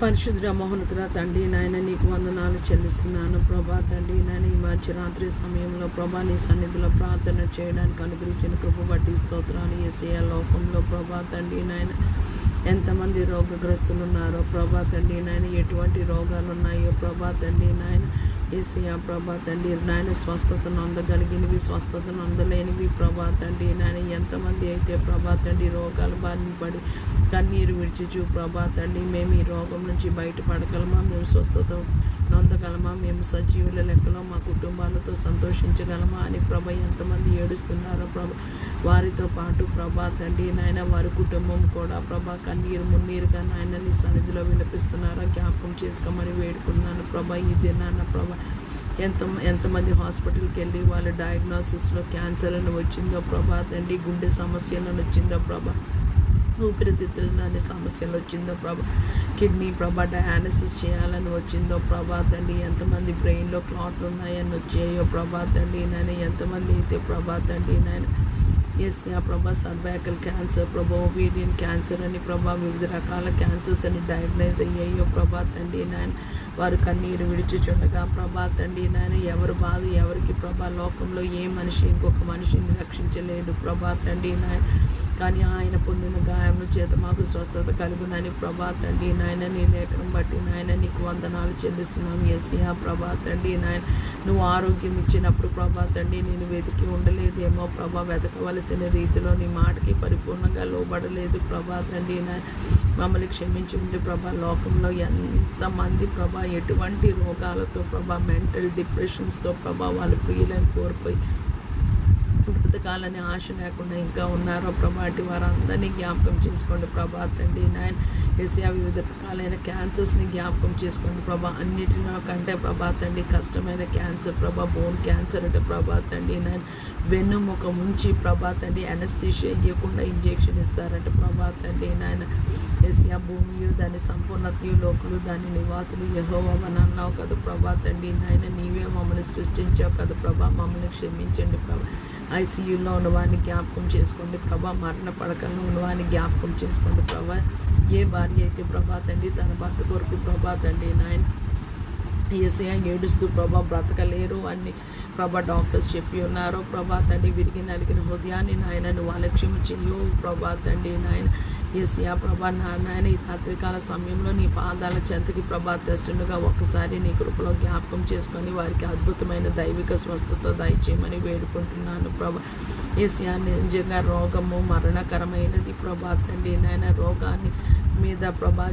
పరిశుద్ర మహోన్నతుల తండ్రి నాయన నీకు వందనాలు చెల్లిస్తున్నాను. ప్రభా తండ్రి నాయన ఈ మధ్యరాత్రి సమయంలో ప్రభా నీ సన్నిధిలో ప్రార్థన చేయడానికి అనుగ్రహించిన కృప బట్టి స్తోత్రాలు. ఏసీఆ లోకంలో ప్రభా తండ్రి నాయన ఎంతమంది రోగగ్రస్తులు ఉన్నారో ప్రభా తండ్రి నాయన ఎటువంటి రోగాలు ఉన్నాయో ప్రభా తండ్రి నాయన ఏసీఆ ప్రభా తండ్రి నాయన స్వస్థతను అందగలిగినవి స్వస్థతను అందలేనివి ప్రభా తండ్రి నాయన ఎంతమంది అయితే ప్రభా తండ్రి రోగాల బారిన పడి కన్నీరు విడిచిచు ప్రభా తండ్రి మేము ఈ రోగం నుంచి బయటపడగలమా? మేము స్వస్థత నొందగలమా? మేము సజీవుల లెక్కలో మా కుటుంబాలతో సంతోషించగలమా అని ప్రభ ఎంతమంది ఏడుస్తున్నారో ప్రభ. వారితో పాటు ప్రభా తండ్రి నాయన వారి కుటుంబం కూడా ప్రభా కన్నీరు మున్నీరుగా నాయన నీ సన్నిధిలో విలపిస్తున్నారో జ్ఞాపకం చేసుకోమని వేడుకున్నాను ప్రభా ఈ దినాన్న ప్రభ. ఎంత ఎంతమంది హాస్పిటల్కి వెళ్ళి వాళ్ళ డయాగ్నోసిస్లో క్యాన్సర్ అని వచ్చిందో ప్రభా తండ్రి గుండె సమస్యలను వచ్చిందో ప్రభా ఊపిరితిత్తులు అనే సమస్యలు వచ్చిందో ప్రభా కిడ్నీ ప్రభా డయాలసిస్ చేయాలని వచ్చిందో ప్రభా తండ్రి ఎంతమంది బ్రెయిన్లో క్లాట్లు ఉన్నాయని వచ్చాయో ప్రభా తండ్రి నాయన ఎంతమంది అయితే ప్రభా తండ్రి నాయన S Prabha cervical cancer Prabha ovarian cancer అని ప్రభా వివిధ రకాల క్యాన్సర్స్ అని డయాగ్నైజ్ అయ్యాయో ప్రభా తండ్రి నాయన. వారు కన్నీరు విడిచిచుండగా ప్రభా తండ్రి నాయన ఎవరు బాధ ఎవరికి ప్రభా? లోకంలో ఏ మనిషి ఇంకొక మనిషిని రక్షించలేడు ప్రభా తండ్రి నాయన. కానీ ఆయన పొందిన గాయముల చేత మాకు స్వస్థత కలుగునని ప్రభా తండ్రి నాయన. నీ లేఖనం బట్టి నాయన నీకు వందనాలు చెల్లిస్తున్నాం ఎస్యా ప్రభా తండ్రి నాయన. నువ్వు ఆరోగ్యం ఇచ్చినప్పుడు ప్రభా తండ్రి నేను వెతికి ఉండలేదేమో ప్రభా. చేసిన రీతిలో నీ మాటకి పరిపూర్ణంగా లోబడలేదు. ప్రభా తండ్రి మమ్మల్ని క్షమించుకుంటే ప్రభా లోకంలో ఎంతమంది ప్రభా ఎటువంటి రోగాలతో ప్రభా మెంటల్ డిప్రెషన్స్తో ప్రభా వాళ్ళు ప్రియులను కోల్పోయి బ్రతకాలని ఆశ లేకుండా ఇంకా ఉన్నారో. ప్రభాటి వారందరినీ జ్ఞాపకం చేసుకోండి ప్రభా. తండ్రి నాయన ఏసియా వివిధ రకాలైన క్యాన్సర్స్ని జ్ఞాపకం చేసుకోండి ప్రభా. అన్నిటిలో కంటే ప్రభా తండ్రి కష్టమైన క్యాన్సర్ ప్రభా బోన్ క్యాన్సర్ అంటే ప్రభా తండ్రి నాయన వెన్నుముక ముంచి ప్రభా తండ్రి అనస్థిషియా ఇవ్వకుండా ఇంజెక్షన్ ఇస్తారంటే ప్రభా తండ్రి నాయన ఏసియా భూమియు దాని సంపూర్ణతయు లోకులు దాని నివాసులు యహోవమని అన్నావు కదా ప్రభా తండ్రి నాయన నీవే మమ్మల్ని సృష్టించావు కదా ప్రభా. మమ్మల్ని క్షమించండి ప్రభా. ఐసీయూలో ఉన్నవాడిని జ్ఞాపకం చేసుకోండి. ప్రభా మరణ పడకలను ఉన్నవాడిని జ్ఞాపకం చేసుకోండి ప్రభా. ఏ భార్య అయితే ప్రభా తండ్రి తన భర్త కొరకు ప్రభా తండ్రి నాయన ఏసీఐ ఏడుస్తూ ప్రభా బ్రతకలేరు. అని ప్రభా డాక్టర్స్ చెప్పి ఉన్నారు. ప్రభా తండ్రి విరిగి నలిగిన హృదయాన్ని నాయన నువ్వు అలక్ష్యం చెయ్యు. ప్రభా తండ్రి నాయన ఏసియా ప్రభా నాయన ఈ రాత్రికాల సమయంలో నీ పాదాల చెంతకి ప్రభా తెస్తుండగా ఒక్కసారి నీ కృపలో జ్ఞాపకం చేసుకొని వారికి అద్భుతమైన దైవిక స్వస్థత దయచేయమని వేడుకుంటున్నాను ప్రభా. ఏసియా నిజంగా రోగము మరణకరమైనది ప్రభా. తండ్రి నాయన రోగాన్ని మీద ప్రభా